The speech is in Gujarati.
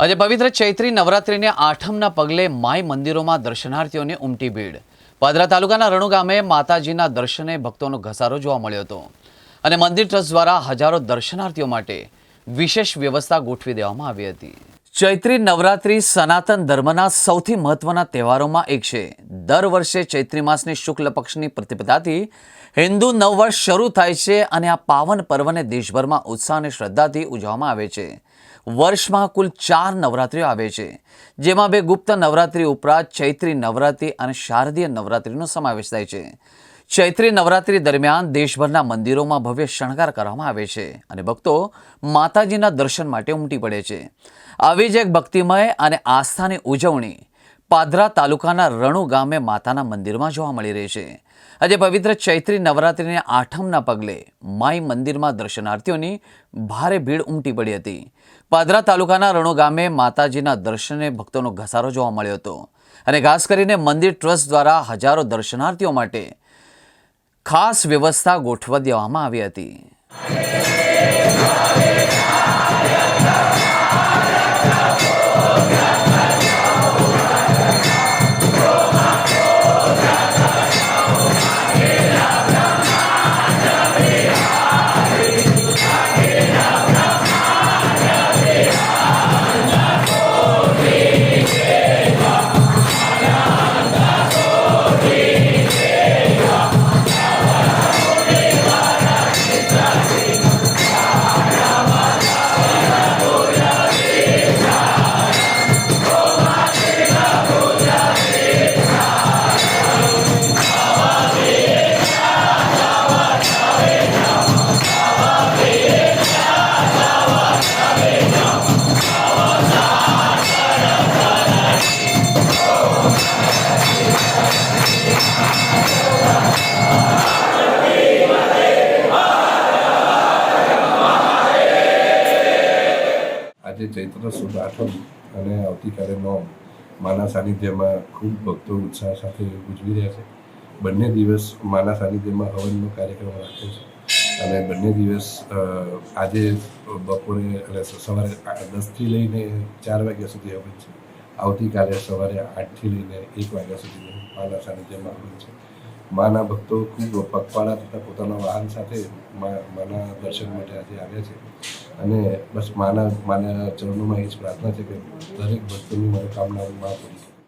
આજે પવિત્ર ચૈત્રી નવરાત્રિને આઠમના પગલે માય મંદિરોમાં દર્શનાર્થીઓની ઉમટી ભીડ. પાદરા તાલુકાના રણુ ગામે માતાજીના દર્શને ભક્તોનો ઘસારો જોવા મળ્યો હતો. અને મંદિર ટ્રસ્ટ દ્વારા હજારો દર્શનાર્થીઓ માટે વિશેષ વ્યવસ્થા ગોઠવી દેવામાં આવી હતી. ચૈત્રી નવરાત્રિ સનાતન ધર્મના સૌથી મહત્વના તહેવારોમાં એક છે. દર વર્ષે ચૈત્રી માસની શુક્લ પક્ષની પ્રતિપદાથી હિન્દુ નવવર્ષ શરૂ થાય છે અને આ પાવન પર્વને દેશભરમાં ઉત્સાહ અને શ્રદ્ધાથી ઉજવવામાં આવે છે. વર્ષમાં કુલ ચાર નવરાત્રિઓ આવે છે. જેમાં બે ગુપ્ત નવરાત્રિ ઉપરાંત ચૈત્રી નવરાત્રિ અને શારદીય નવરાત્રિનો સમાવેશ થાય છે. ચૈત્રી નવરાત્રી દરમિયાન દેશભરના મંદિરોમાં ભવ્ય શણગાર કરવામાં આવે છે અને ભક્તો માતાજીના દર્શન માટે ઉમટી પડે છે. આવી જ એક ભક્તિમય અને આસ્થાની ઉજવણી પાદરા તાલુકાના રણુ ગામે માતાના મંદિરમાં જોવા મળી રહી છે. આજે પવિત્ર ચૈત્રી નવરાત્રિને આઠમના પગલે માઈ મંદિરમાં દર્શનાર્થીઓની ભારે ભીડ ઉમટી પડી હતી. પાદરા તાલુકાના રણુ ગામે માતાજીના દર્શને ભક્તોનો ઘસારો જોવા મળ્યો હતો અને ખાસ કરીને મંદિર ટ્રસ્ટ દ્વારા હજારો દર્શનાર્થીઓ માટે ખાસ વ્યવસ્થા ગોઠવી દેવામાં આવી હતી. આજે ચૈત્ર સુદ આઠમ અને આવતીકાલે નોમ. માના સાનિધ્યમાં ખૂબ ભક્તો ઉત્સાહ સાથે ઉજવી રહ્યા છે. બંને દિવસ માના સાનિધ્યમાં હવનનો કાર્યક્રમ રાખે છે. અને બંને દિવસ આજે બપોરે એટલે સવારે દસથી લઈને ચાર વાગ્યા સુધી હવન છે. આવતીકાલે સવારે આઠથી લઈને એક વાગ્યા સુધી માના સાનિધ્યમાં હવન છે. માના ભક્તો ખૂબ પગપાળા તથા પોતાના વાહન સાથે માના દર્શન માટે આજે આવ્યા છે. અને બસ માના માના ચરણોમાં એ જ પ્રાર્થના છે કે દરેક ભક્તોની મનોકામનાઓ માં પૂરી કરે.